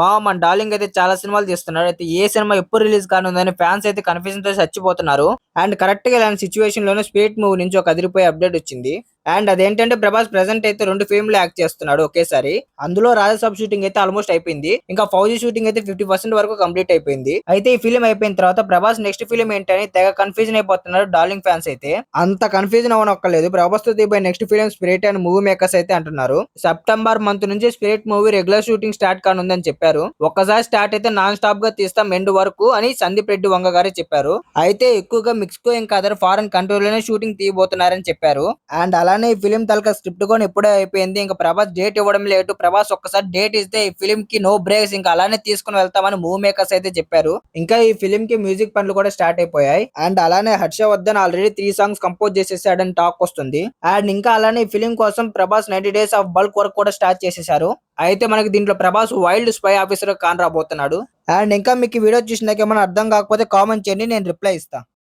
బావ మన డార్లింగ్ అయితే చాలా సినిమాలు తీస్తున్నాడు అయితే ఏ సినిమా ఎప్పుడు రిలీజ్ కానుందని ఫ్యాన్స్ అయితే కన్ఫ్యూజన్తో చచ్చిపోతున్నారు. అండ్ కరెక్ట్గా ఇలాంటి సిచ్యువేషన్లోనే స్పీడ్ మూవీ నుంచి ఒక అదిరిపోయే అప్డేట్ వచ్చింది. అండ్ అదేంటంటే ప్రభాస్ ప్రెసెంట్ అయితే రెండు ఫిల్మ్లో యాక్ట్ చేస్తున్నాడు ఒకేసారి. అందులో రాజసాబ్ షూటింగ్ అయితే ఆల్మోస్ట్ అయిపోయింది. ఇంకా ఫౌజీ షూటింగ్ అయితే ఫిఫ్టీ పర్సెంట్ వరకు కంప్లీట్ అయిపోయింది. అయితే ఈ ఫిల్మ్ అయిపోయిన తర్వాత ప్రభాస్ నెక్స్ట్ ఫిల్మ్ ఏంటని తెగ కన్ఫ్యూజన్ అయిపోతున్నారు డార్లింగ్ ఫ్యాన్స్ అయితే. అంత కన్ఫ్యూజన్ అవ్వనక్కర్లేదు ప్రభాస్తో తీయబోయే next film Spirit and movie makers అయితే అంటున్నారు. సెప్టెంబర్ మంత్ నుంచి Spirit movie regular shooting start కానుందని చెప్పారు. ఒక్కసారి స్టార్ట్ అయితే నాన్ స్టాప్గా తీస్తాం ఎండ్ వరకు అని సందీప్ రెడ్డి వంగ గారే చెప్పారు. అయితే ఎక్కువగా మిక్స్కో ఇంకా అదర్ ఫారెన్ కంట్రీలోనే షూటింగ్ తీయబోతున్నారని చెప్పారు. అండ్ అలానే ఈ ఫిలిం తలక స్క్రిప్ట్ కూడా ఇప్పుడే అయిపోయింది. ఇంకా ప్రభాస్ డేట్ ఇవ్వడం లేటు ప్రభాస్ ఒక్కసారి డేట్ ఇస్తే ఈ ఫిలిం కి నో బ్రేక్స్ ఇంకా అలానే తీసుకుని వెళ్తామని మూవీ మేకర్స్ అయితే చెప్పారు. ఇంకా ఈ ఫిలిం కి మ్యూజిక్ పనులు కూడా స్టార్ట్ అయిపోయాయి. అండ్ అలానే Harshavardhan already three songs compose చేసేసాడని talk వస్తుంది. అండ్ ఇంకా అలానే ఈ ఫిలిం కోసం Prabhas ninety days of bulk work కూడా స్టార్ట్ చేసేసారు. అయితే మనకి దీంట్లో ప్రభాస్ వైల్డ్ స్పై ఆఫీసర్ కాన్ రాబోతున్నాడు అండ్ ఇంకా మీకు ఈ వీడియో చూసినాక ఏమైనా అర్థం కాకపోతే కామెంట్ చేయండి. నేను రిప్లై ఇస్తాను